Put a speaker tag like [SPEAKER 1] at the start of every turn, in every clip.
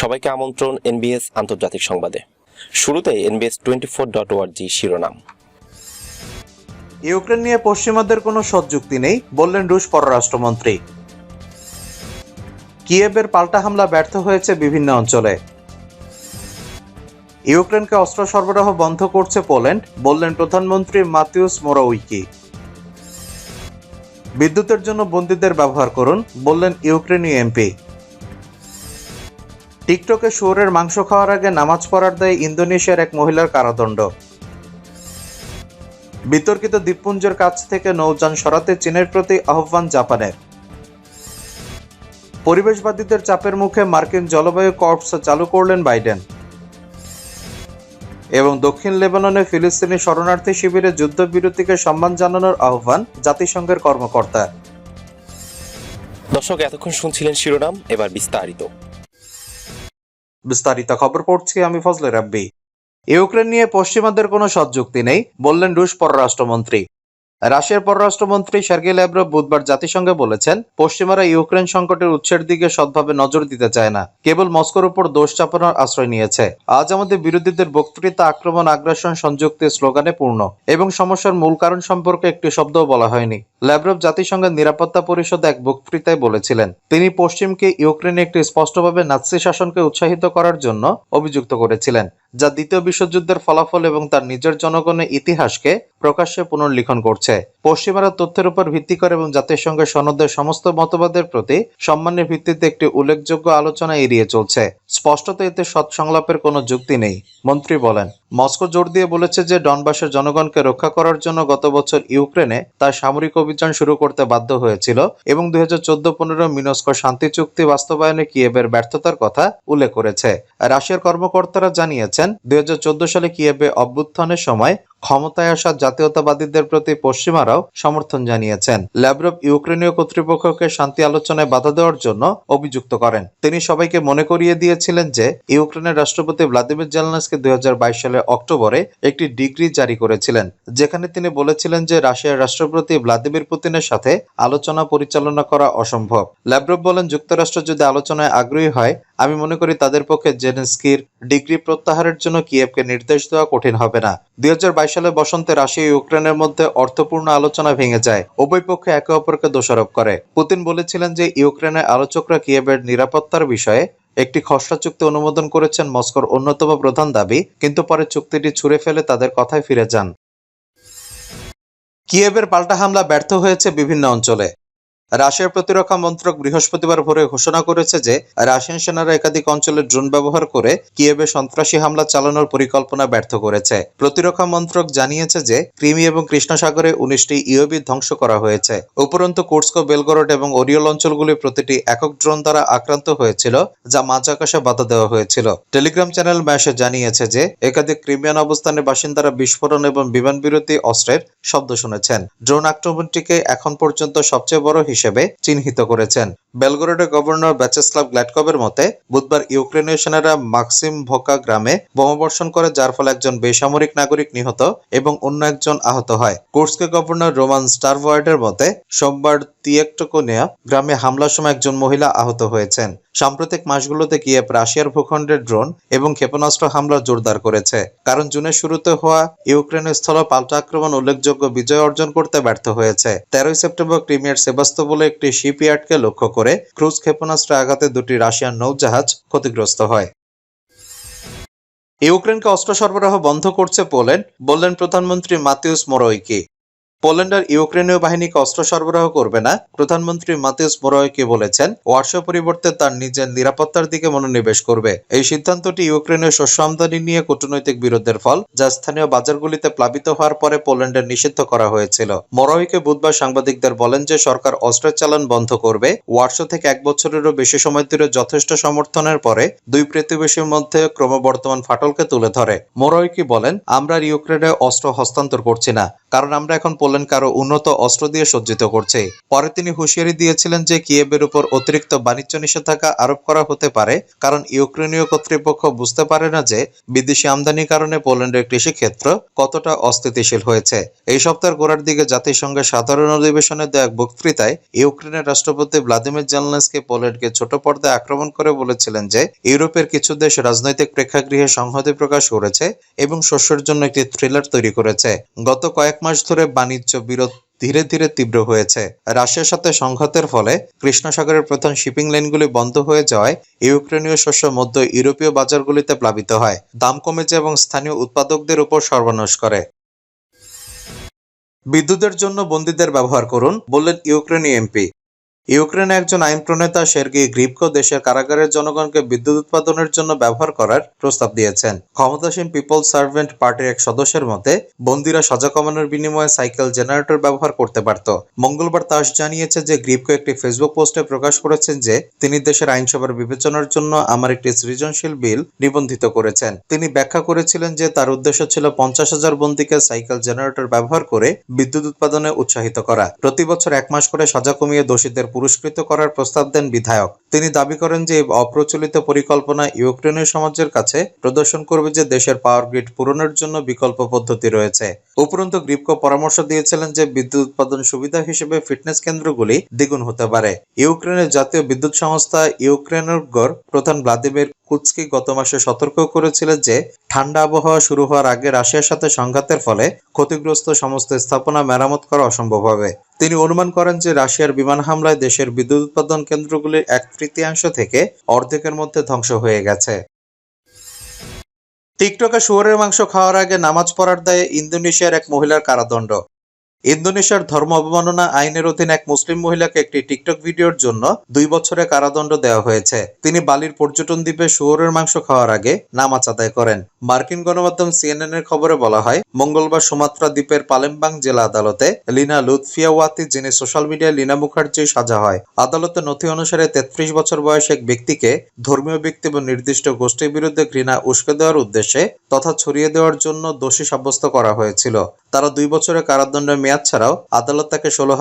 [SPEAKER 1] সবাইকে আমন্ত্রণ এনবিএস আন্তর্জাতিক সংবাদে। শুরুতে এনবিএস টোয়েন্টি ফোর ডট ওয়ার্জি শিরোনাম।
[SPEAKER 2] ইউক্রেন নিয়ে পশ্চিমাদের কোনো সৎযুক্তি নেই, বললেন রুশ পররাষ্ট্রমন্ত্রী। কিয়েভের পাল্টা হামলা ব্যর্থ হয়েছে বিভিন্ন অঞ্চলে। ইউক্রেনকে অস্ত্র সরবরাহ বন্ধ করছে পোল্যান্ড, বললেন প্রধানমন্ত্রী মাতিউস মোরাউইকি। বিদ্যুতের জন্য বন্দীদের ব্যবহার করুন, বললেন ইউক্রেনীয় এমপি। টিকটকে শুয়োরের মাংস খাওয়ার আগে নামাজ পড়ার দায়ে ইন্দোনেশিয়ার এক মহিলার কারাদণ্ড। বিতর্কিত দ্বীপপুঞ্জের কাছ থেকে নৌযান সরাতে চীনের প্রতি আহ্বান জাপানের। পরিবেশবাদীদের চাপের মুখে মার্কিন জলবায়ু কর্পস চালু করলেন বাইডেন। এবং দক্ষিণ লেবাননে ফিলিস্তিনি শরণার্থী শিবিরে যুদ্ধবিরতিকে সম্মান জানানোর আহ্বান জাতিসংঘের কর্মকর্তা।
[SPEAKER 1] দর্শক, এতক্ষণ শুনছিলেন শিরোনাম, এবার বিস্তারিত।
[SPEAKER 2] বিস্তারিত খবর পড়ছি আমি ফজলে রাব্বি। ইউক্রেন নিয়ে পশ্চিমাদের কোনো সদযুক্তি নেই, বললেন রুশ পররাষ্ট্রমন্ত্রী। রাশিয়ার পররাষ্ট্রমন্ত্রী সার্গি ল্যাব্রভ বুধবার জাতিসংঘে বলেছেন, পশ্চিমারা ইউক্রেন সংকটের উৎসের দিকে সৎভাবে নজর দিতে চায় না। কেবল মস্কোর উপর দোষ চাপানোর আশ্রয় নিয়েছে। আজ আমাদের বিরোধীদের বক্তৃতা, আক্রমণ, আগ্রাসন সংযুক্তি স্লোগানে পূর্ণ এবং সমস্যার মূল কারণ সম্পর্কে একটি শব্দও বলা হয়নি। ল্যাব্রভ জাতিসংঘের নিরাপত্তা পরিষদে এক বক্তৃতায় বলেছিলেন, তিনি পশ্চিমকে ইউক্রেনে একটি স্পষ্টভাবে নাৎসি শাসনকে উৎসাহিত করার জন্য অভিযুক্ত করেছিলেন। যা দ্বিতীয় বিশ্বযুদ্ধের ফলাফল এবং তার নিজের জনগণের ইতিহাসকে প্রকাশ্যে পুনর্লিখন করছে। পশ্চিমারা তথ্যের উপর ভিত্তি করে এবং জাতিসংঘের সনদের সমস্ত মতবাদের প্রতি সম্মানের ভিত্তিতে একটি উল্লেখযোগ্য আলোচনা এড়িয়ে চলছে। স্পষ্টত এতে সৎ সংলাপের কোনো যুক্তি নেই, মন্ত্রী বলেন। মস্কো জোর দিয়ে বলেছে যে ডনবাসের জনগণকে রক্ষা করার জন্য গত বছর ইউক্রেনে তার সামরিক অভিযান শুরু করতে বাধ্য হয়েছিল এবং দুই হাজার চোদ্দ পনেরো মিনস্কো শান্তি চুক্তি বাস্তবায়নে কিয়েবের ব্যর্থতার কথা উল্লেখ করেছে। রাশিয়ার কর্মকর্তারা জানিয়েছেন, দুই সালে কিয়েবে অভ্যুত্থানের সময় ক্ষমতায় আসা জাতীয়তাবাদীদের প্রতি পশ্চিমারাও সমর্থন জানিয়েছেন। ল্যাব্রভ ইউক্রেনীয় কর্তৃপক্ষকে শান্তি আলোচনায় বাধা দেওয়ার জন্য অভিযুক্ত করেন। তিনি সবাইকে মনে করিয়ে দিয়েছিলেন যে, ইউক্রেনের রাষ্ট্রপতি ভ্লাদিমির জেলনাসকে দুই সালের অক্টোবরে একটি ডিগ্রি জারি করেছিলেন, যেখানে তিনি বলেছিলেন যে, রাশিয়ার রাষ্ট্রপতি ভ্লাদিমির পুতিনের সাথে আলোচনা পরিচালনা করা অসম্ভব। ল্যাব্রভ বলেন, যুক্তরাষ্ট্র যদি আলোচনায় আগ্রহী হয় আমি মনে করি তাদের পক্ষে জেনেস্কির ডিগ্রি প্রত্যাহারের জন্য কিয়েভকে নির্দেশ দেওয়া কঠিন হবে না। দুই হাজার বাইশ সালে বসন্তে রাশিয়া ইউক্রেনের মধ্যে অর্থপূর্ণ আলোচনা ভেঙে যায়। উভয় পক্ষে একে অপরকে দোষারোপ করে। পুতিন বলেছিলেন যে ইউক্রেনের আলোচকরা কিয়েভের নিরাপত্তার বিষয়ে একটি খসড়া চুক্তি অনুমোদন করেছেন মস্কোর অন্যতম প্রধান দাবি, কিন্তু পরে চুক্তিটি ছুঁড়ে ফেলে তাদের কথায় ফিরে যান। কিয়েভের পাল্টা হামলা ব্যর্থ হয়েছে বিভিন্ন অঞ্চলে। রাশিয়ার প্রতিরক্ষা মন্ত্রক বৃহস্পতিবার ভোরে ঘোষণা করেছে যে রাশিয়ান সেনারা একাধিক অঞ্চলে ড্রোন ব্যবহার করে কিয়েভে সন্ত্রাসী হামলা চালানোর পরিকল্পনা ব্যর্থ করেছে। প্রতিরক্ষা মন্ত্রক জানিয়েছে যে ক্রিমি এবং কৃষ্ণ সাগরে উনিশটি ইওবি ধ্বংস করা হয়েছে। উপরন্তু কোর্সকো, বেলগরড এবং ওরিয়ল অঞ্চলগুলি প্রতিটি একক ড্রোন দ্বারা আক্রান্ত হয়েছিল, যা মাঝ আকাশে বাধা দেওয়া হয়েছিল। টেলিগ্রাম চ্যানেল ম্যাশে জানিয়েছে যে একাধিক ক্রিমিয়ান অবস্থানের বাসিন্দারা বিস্ফোরণ এবং বিমান বিরতি অস্ত্রের শব্দ শুনেছেন। ড্রোন আক্রমণটিকে এখন পর্যন্ত সবচেয়ে বড় হিসেবে চিহ্নিত করেছেন। বেলগোরডের গভর্নর ব্যাচেস্লাভ গ্ল্যাটকবের মতে, বুধবার ইউক্রেনীয় সেনারা মাক্সিম ভোকা গ্রামে বোমাবর্ষণ করে, যার ফলে একজন বেসামরিক নাগরিক নিহত এবং অন্য একজন আহত হয়। কুর্সকে গভর্নর রোমান স্টারভয়েডের মতে, সোমবার তিয়েকটোকোনিয়া গ্রামে হামলার সময় একজন মহিলা আহত হয়েছেন। সাম্প্রতিক মাসগুলোতে কিয়েভ রাশিয়ার ভূখণ্ডের ড্রোন এবং ক্ষেপণাস্ত্র হামলা জোরদার করেছে। কারণ জুনের শুরুতে হওয়া ইউক্রেনের স্থল পাল্টা আক্রমণ উল্লেখযোগ্য বিজয় অর্জন করতে ব্যর্থ হয়েছে। তেরোই সেপ্টেম্বর ক্রিমিয়ার সেবাস্তোপোলে একটি শিপইয়ার্ডকে লক্ষ্য করে ক্রুজ ক্ষেপণাস্ত্রে আঘাতে দুটি রাশিয়ান নৌজাহাজ ক্ষতিগ্রস্ত হয়। ইউক্রেনকে অস্ত্র সরবরাহ বন্ধ করছে পোল্যান্ড, বললেন প্রধানমন্ত্রী মাতিউস মোরোইকি। পোল্যান্ড আর ইউক্রেনীয় বাহিনীকে অস্ত্র সরবরাহ করবে না, প্রধানমন্ত্রী মাতিউস মোরোইকি বলেছেন ওয়ার্সো পরিবর্তে তার নিজের নিরাপত্তার দিকে মনোনিবেশ করবে। এই সিদ্ধান্তটি ইউক্রেনের শস্য আমদানি নিয়ে কূটনৈতিক বিরোধের ফল, যা স্থানীয় বাজারগুলিতে প্লাবিত হওয়ার পরে পোল্যান্ডের নিষিদ্ধ করা হয়েছিল। মোরোইকে বুধবার সাংবাদিকদের বলেন যে সরকার অস্ত্রের চালান বন্ধ করবে। ওয়ার্সো থেকে এক বছরেরও বেশি সময় ধরে যথেষ্ট সমর্থনের পরে দুই প্রতিবেশীর মধ্যে ক্রমবর্ধমান ফাটলকে তুলে ধরে। মোরোইকি বলেন, আমরা ইউক্রেনে অস্ত্র হস্তান্তর করছি না, কারণ আমরা এখন পোল্যান্ড বলেন কারও উন্নত অস্ত্র দিয়ে সজ্জিত করছে। পরে তিনি হুঁশিয়ারি দিয়েছিলেন যে কিয়েবের উপর অতিরিক্ত বাণিজ্য নিষেধাজ্ঞা আরোপ করা হতে পারে, কারণ ইউক্রেনীয় কর্তৃপক্ষ বুঝতে পারে না যে বিদেশি আমদানির কারণে পোল্যান্ডের কৃষিক্ষেত্র কতটা অস্থিতিশীল হয়েছে। এই সপ্তাহের গোড়ার দিকে জাতিসংঘের সাধারণ অধিবেশনে দেওয়া এক বক্তৃতায় ইউক্রেনের রাষ্ট্রপতি ভ্লাদিমির জেলনেসকি পোল্যান্ডকে ছোট পর্দায় আক্রমণ করে বলেছিলেন যে ইউরোপের কিছু দেশ রাজনৈতিক প্রেক্ষাগৃহে সংহতি প্রকাশ করেছে এবং শস্যের জন্য একটি থ্রিলার তৈরি করেছে। গত কয়েক মাস ধরে বাণিজ্য বিরোধ ধীরে ধীরে তীব্র হয়েছে। রাশিয়ার সাথে সংঘাতের ফলে কৃষ্ণ সাগরের প্রধান শিপিং লাইনগুলি বন্ধ হয়ে যাওয়ায় ইউক্রেনীয় শস্য মধ্য ইউরোপীয় বাজারগুলিতে প্লাবিত হয়। দাম কমেছে এবং স্থানীয় উৎপাদকদের উপর সর্বনাশ করে। বিদ্যুতের জন্য বন্দীদের ব্যবহার করুন, বললেন ইউক্রেনীয় এমপি। ইউক্রেনে একজন আইন প্রণেতা সের্গি গ্রিপকো দেশের কারাগারের জনগণকে বিদ্যুৎ উৎপাদনের জন্য ব্যবহার করার প্রস্তাব দিয়েছেন। ক্ষমতাসীন পিপল সার্ভেন্ট পার্টির এক সদস্যের মতে, বন্দীরা সাজা কমানোর বিনিময়ে সাইকেল জেনারেটর ব্যবহার করতে পারত। মঙ্গলবার তাস জানিয়েছে যে গ্রিপকো একটি ফেসবুক পোস্টে প্রকাশ করেছেন যে, তিনি দেশের আইনসভার বিবেচনার জন্য আমার একটি সৃজনশীল বিল নিবন্ধিত করেছেন। তিনি ব্যাখ্যা করেছিলেন যে, তার উদ্দেশ্য ছিল পঞ্চাশ হাজার বন্দীকে সাইকেল জেনারেটর ব্যবহার করে বিদ্যুৎ উৎপাদনে উৎসাহিত করা। প্রতি বছর এক মাস করে সাজা কমিয়ে দোষীদের পুরস্কৃত করার প্রস্তাব দেন বিধায়ক। তিনি দাবি করেন যে, অপ্রচলিত পরিকল্পনা ইউক্রেনীয় সমাজের কাছে প্রদর্শন করবে যে, দেশের পাওয়ার গ্রিড পূরণের জন্য বিকল্প পদ্ধতি রয়েছে। উপরন্তু গ্রিপকো পরামর্শ দিয়েছিলেন যে, বিদ্যুৎ উৎপাদন সুবিধা হিসেবে ফিটনেস কেন্দ্রগুলি দ্বিগুণ হতে পারে। ইউক্রেনের জাতীয় বিদ্যুৎ সংস্থা ইউক্রেনগর প্রধান ভ্লাদিমির কুচকি গত মাসে সতর্ক করেছিলেন যে, ঠান্ডা আবহাওয়া শুরু হওয়ার আগে রাশিয়ার সাথে সংঘাতের ফলে ক্ষতিগ্রস্ত সমস্ত স্থাপনা মেরামত করা অসম্ভব হবে। তিনি অনুমান করেন যে রাশিয়ার বিমান হামলায় দেশের বিদ্যুৎ উৎপাদন কেন্দ্রগুলির এক তৃতীয়াংশ থেকে অর্ধেকের মধ্যে ধ্বংস হয়ে গেছে। টিকটকে শুয়োরের মাংস খাওয়ার আগে নামাজ পড়ার দায়ে ইন্দোনেশিয়ার এক মহিলার কারাদণ্ড। ইন্দোনেশিয়ার ধর্ম অবমাননা আইনের অধীন এক মুসলিম মহিলাকে একটি টিকটক ভিডিওর জন্য দুই বছরের কারাদণ্ড দেওয়া হয়েছে। তিনি বালির পর্যটন দ্বীপে শুয়োরের মাংস খাওয়ার আগে নামাজ আদায় করেন। মার্কিন গণমাধ্যম সিএনএন এর খবরে বলা হয়, মঙ্গলবার সুমাত্রা দ্বীপের পালেমবাং জেলা আদালতে লিনা লুৎফিয়াওয়াতি, যিনি সোশ্যাল মিডিয়ায় লিনা মুখার্জি সাজা হয়, আদালতে নথি অনুসারে তেত্রিশ বছর বয়সী এক ব্যক্তিকে ধর্মীয় ব্যক্তি এবং নির্দিষ্ট গোষ্ঠীর বিরুদ্ধে ঘৃণা উস্কে দেওয়ার উদ্দেশ্যে তথা ছড়িয়ে দেওয়ার জন্য দোষী সাব্যস্ত করা হয়েছিল। তারা দুই বছরের কারাদণ্ডের মেয়াদ ছাড়াও আদালত তাকে ষোলো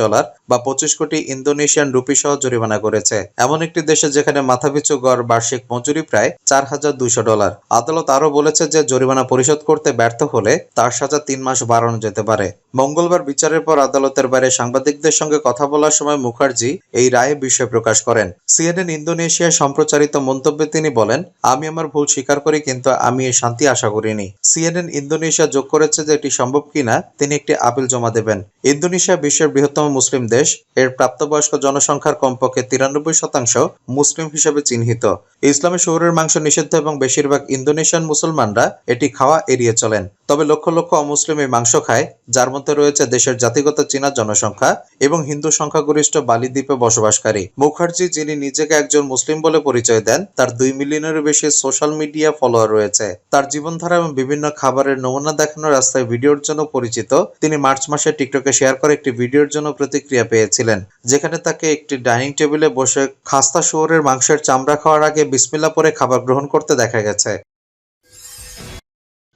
[SPEAKER 2] ডলার বা পঁচিশ কোটি ইন্দোনেশিয়ান রুপি সহ জরিমানা করেছে। এমন একটি দেশে যেখানে মাথাপিছু গড় বার্ষিক মজুরি প্রায় চার হাজার দুইশো ডলার। আদালত আরও বলেছে যে জরিমানা পরিশোধ করতে ব্যর্থ হলে তার সাজা তিন মাস বাড়ানো যেতে পারে। মঙ্গলবার বিচারের পর আদালতের বাইরে সাংবাদিকদের সঙ্গে কথা বলার সময় মুখার্জি এই রায়ে বিষয় প্রকাশ করেন। সিএনএন ইন্দোনেশিয়ায় সম্প্রচারিত মন্তব্যে তিনি বলেন, আমি আমার ভুল স্বীকার করি, কিন্তু আমি শান্তি আশা করিনি। সিএনএন ইন্দোনেশিয়া যোগ করেছে যে এটি সম্ভব কিনা, তিনি একটি আপিল জমা দেবেন। ইন্দোনেশিয়া বিশ্বের বৃহত্তম মুসলিম দেশ, এর প্রাপ্তবয়স্ক জনসংখ্যার কমপক্ষে তিরানব্বই শতাংশ মুসলিম হিসেবে চিহ্নিত। ইসলামে শহরের মাংস নিষিদ্ধ এবং বেশিরভাগ ইন্দোনেশিয়ান মুসলমানরা এটি খাওয়া এড়িয়ে চলেন। তবে লক্ষ লক্ষ অমুসলিম এই মাংস খায়, যার মধ্যে রয়েছে দেশের জাতিগত চীনা জনসংখ্যা এবং হিন্দু সংখ্যাগরিষ্ঠ বালি দ্বীপে বসবাসকারী। মুখার্জি, যিনি নিজেকে একজন মুসলিম বলে পরিচয় দেন, তার দুই মিলিয়নেরও বেশি সোশ্যাল মিডিয়া ফলোয়ার রয়েছে। তার জীবনধারা এবং বিভিন্ন খাবারের নমুনা দেখানো রাস্তায় ভিডিওর জন্য পরিচিত, তিনি মার্চ মাসে টিকটকে শেয়ার করে একটি ভিডিওর জন্য প্রতিক্রিয়া পেয়েছিলেন, যেখানে তাকে একটি ডাইনিং টেবিলে বসে খাস্তা শুয়োরের মাংসের চামড়া খাওয়ার আগে বিসমিল্লা পরে খাবার গ্রহণ করতে দেখা গেছে।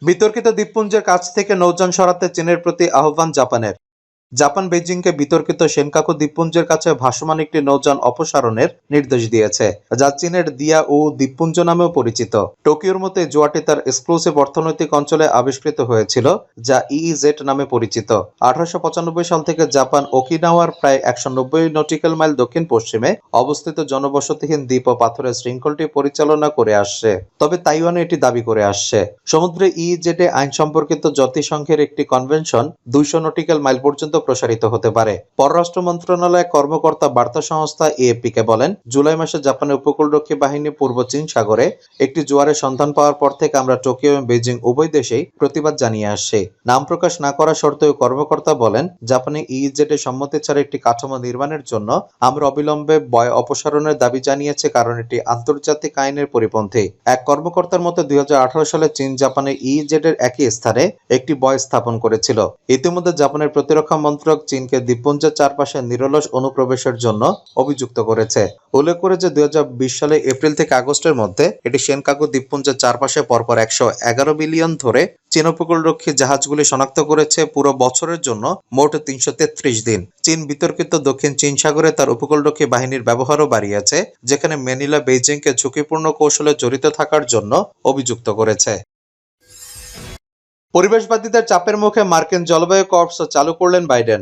[SPEAKER 2] বিতর্কিত দ্বীপপুঞ্জের কাছ থেকে নৌযান সরাতে চীনের প্রতি আহ্বান জাপানের। জাপান বেজিংকে বিতর্কিত সেনকাকু দ্বীপপুঞ্জের কাছে ভাসমান একটি নৌযান অপসারণের নির্দেশ দিয়েছে, যা চীনের দিয়া ও দ্বীপপুঞ্জ নামেও পরিচিত। টোকিওর মতে, জোয়াটি তার এক্সক্লুসিভ অর্থনৈতিক অঞ্চলে আবিষ্কৃত হয়েছিল, যা ইইজেট নামে পরিচিত। আঠারোশো পঁচানব্বই সাল থেকে জাপান ওকিনাওয়ার প্রায় একশো নব্বই নটিক্যাল মাইল দক্ষিণ পশ্চিমে অবস্থিত জনবসতিহীন দ্বীপ ও পাথরের শৃঙ্খলটি পরিচালনা করে আসছে, তবে তাইওয়ানে এটি দাবি করে আসছে। সমুদ্রে ইইজেটে আইন সম্পর্কিত জাতিসংঘের একটি কনভেনশন দুইশো নটিক্যাল মাইল পর্যন্ত প্রসারিত হতে পারে। পররাষ্ট্র মন্ত্রণালয়ের কর্মকর্তা বার্তা সংস্থা এএপি কে বলেন, জুলাই মাসে জাপানের উপকূলরক্ষী বাহিনী পূর্ব চীন সাগরে একটি জোয়ারের সন্ধান পাওয়ার পর থেকে আমরা টোকিও এবং বেজিং উভয় দেশেই প্রতিবাদ জানিয়ে আসছে। নাম প্রকাশ না করা সত্ত্বেও কর্মকর্তা বলেন, জাপানে ইইজেটে সম্মতি ছাড়া একটি কাঠামো নির্মাণের জন্য আমরা অবিলম্বে বয় অপসারণের দাবি জানিয়েছে, কারণ এটি আন্তর্জাতিক আইনের পরিপন্থী। এক কর্মকর্তার মতে, দুই সালে চীন জাপানে ইইজেট এর একই স্থানে একটি বয় স্থাপন করেছিল। ইতিমধ্যে জাপানের প্রতিরক্ষা মন্ত্রক চীনকে দ্বীপপুঞ্জের চারপাশে নিরলস অনুপ্রবেশের জন্য অভিযুক্ত করেছে। উল্লেখ করে যে দুই হাজার বিশ সালে এপ্রিল থেকে আগস্টের মধ্যে এটি সেনকাকু দ্বীপপুঞ্জের চারপাশে পরপর একশো এগারো বিলিয়ন ধরে চীন উপকূলরক্ষী জাহাজগুলি শনাক্ত করেছে পুরো বছরের জন্য মোট তিনশো তেত্রিশ দিন। চীন বিতর্কিত দক্ষিণ চীন সাগরে তার উপকূলরক্ষী বাহিনীর ব্যবহারও বাড়িয়েছে, যেখানে ম্যানিলা বেইজিংকে ঝুঁকিপূর্ণ কৌশলে জড়িত থাকার জন্য অভিযুক্ত করেছে। পরিবেশবাদীদের চাপের মুখে মার্কিন জলবায়ু কর্পস চালু করলেন বাইডেন।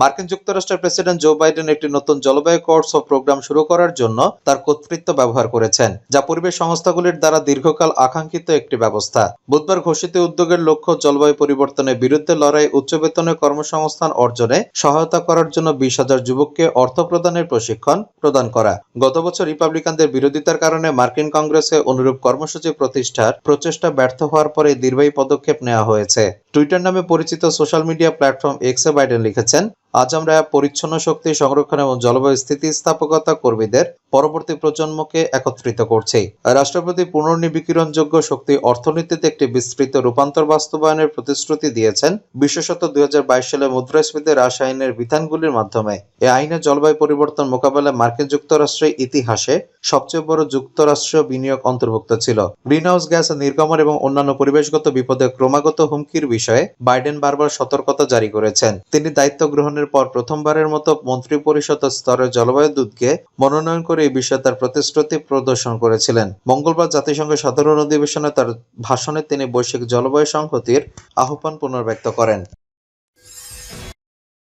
[SPEAKER 2] মার্কিন যুক্তরাষ্ট্রের প্রেসিডেন্ট জো বাইডেন একটি নতুন জলবায়ু কোর্স ও প্রোগ্রাম শুরু করার জন্য তার কর্তৃত্ব ব্যবহার করেছেন, যা পরিবেশ সংস্থাগুলির দ্বারা দীর্ঘকাল আকাঙ্ক্ষিত একটি ব্যবস্থা। বুধবার ঘোষিত উদ্যোগের লক্ষ্য জলবায়ু পরিবর্তনের বিরুদ্ধে লড়াই উচ্চ বেতনের কর্মসংস্থান অর্জনে সহায়তা করার জন্য বিশ হাজার যুবককে অর্থ প্রদানের প্রশিক্ষণ প্রদান করা। গত বছর রিপাবলিকানদের বিরোধিতার কারণে মার্কিন কংগ্রেসে অনুরূপ কর্মসূচি প্রতিষ্ঠার প্রচেষ্টা ব্যর্থ হওয়ার পরে নির্বাহী পদক্ষেপ নেওয়া হয়েছে। টুইটার নামে পরিচিত সোশ্যাল মিডিয়া প্ল্যাটফর্ম এক্সে বাইডেন লিখেছেন আজ আমরা পরিচ্ছন্ন শক্তি সংরক্ষণ এবং জলবায়ু স্থিতিস্থাপকতা কর্মীদের পরবর্তী প্রজন্মকে একত্রিত করছি। রাষ্ট্রপতি পুনর্নিবিকিরণযোগ্য শক্তি অর্থনীতিতে একটি বিস্তৃত রূপান্তর বাস্তবায়নের প্রতিশ্রুতি দিয়েছেন বিশেষত দুই সালে মুদ্রাস্ফীতি হ্রাস আইনের বিধানগুলির মাধ্যমে। এই আইনে জলবায়ু পরিবর্তন মোকাবেলায় মার্কিন যুক্তরাষ্ট্রের ইতিহাসে সবচেয়ে বড় যুক্তরাষ্ট্রীয় বিনিয়োগ অন্তর্ভুক্ত ছিল। গ্রিনহাউস গ্যাস নির্গমন এবং অন্যান্য পরিবেশগত বিপদে ক্রমাগত হুমকির বিষয়ে বাইডেন বারবার সতর্কতা জারি করেছেন। তিনি দায়িত্ব গ্রহণের পর প্রথমবারের মতো মন্ত্রিপরিষদ স্তরের জলবায়ু দূতকে মনোনয়ন করে এই বিষয়ে তার প্রতিশ্রুতি প্রদর্শন করেছিলেন। মঙ্গলবার জাতিসংঘের সাধারণ অধিবেশনে তার ভাষণে তিনি বৈশ্বিক জলবায়ু সংহতির আহ্বান পুনর্ব্যক্ত করেন।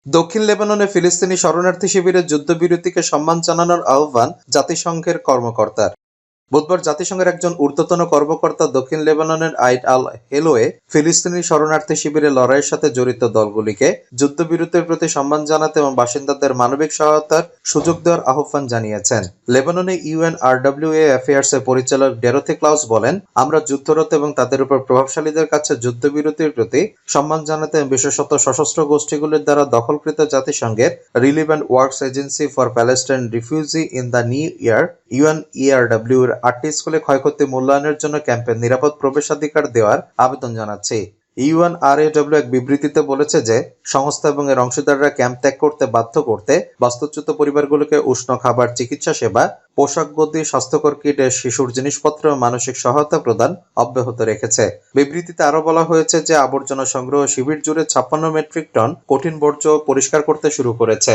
[SPEAKER 2] দক্ষিণ লেবাননে ফিলিস্তিনি শরণার্থী শিবিরের যুদ্ধবিরতিকে সম্মান জানানোর আহ্বান জাতিসংঘের কর্মকর্তার। বুধবার জাতিসংঘের একজন ঊর্ধ্বতন কর্মকর্তা দক্ষিণ লেবাননের আইড আল হেলোয়ে ফিলিস্তিনি শরণার্থী শিবিরে লড়াইয়ের সাথে জড়িত দলগুলিকে যুদ্ধবিরতির প্রতি সম্মান জানাতে এবং বাসিন্দাদের মানবিক সহায়তার সুযোগ দেওয়ার আহ্বান জানিয়েছেন। লেবাননে ইউএন আরডব্লিউএ অ্যাফেয়ার্স এর পরিচালক ডেরোথি ক্লাউস বলেন, আমরা যুদ্ধরত এবং তাদের উপর প্রভাবশালীদের কাছে যুদ্ধবিরতির প্রতি সম্মান জানাতে বিশেষত সশস্ত্র গোষ্ঠীগুলির দ্বারা দখলকৃত জাতিসংঘের relevant works agency for Palestine refugee in the new year UN ERW আটটি স্কুলে ক্ষয়ক্ষতি মূল্যায়নের জন্য ক্যাম্পে নিরাপদ প্রবেশাধিকার দেওয়ার আবেদন জানাচ্ছে। ইউএনআরএডব্লিউ এক বিবৃতিতে বলেছে যে, সংস্থা এবং এর অংশীদাররা ক্যাম্প ত্যাগ করতে বাধ্য করতে বাস্তুচ্যুত পরিবারগুলোকে উষ্ণ খাবার, চিকিৎসা সেবা, পোশাক গদি, স্বাস্থ্যকর কিট শিশুর জিনিসপত্র ও মানসিক সহায়তা প্রদান অব্যাহত রেখেছে। বিবৃতিতে আরও বলা হয়েছে যে, আবর্জনা সংগ্রহ শিবির জুড়ে ছাপ্পান্ন মেট্রিক টন কঠিন বর্জ্য পরিষ্কার করতে শুরু করেছে।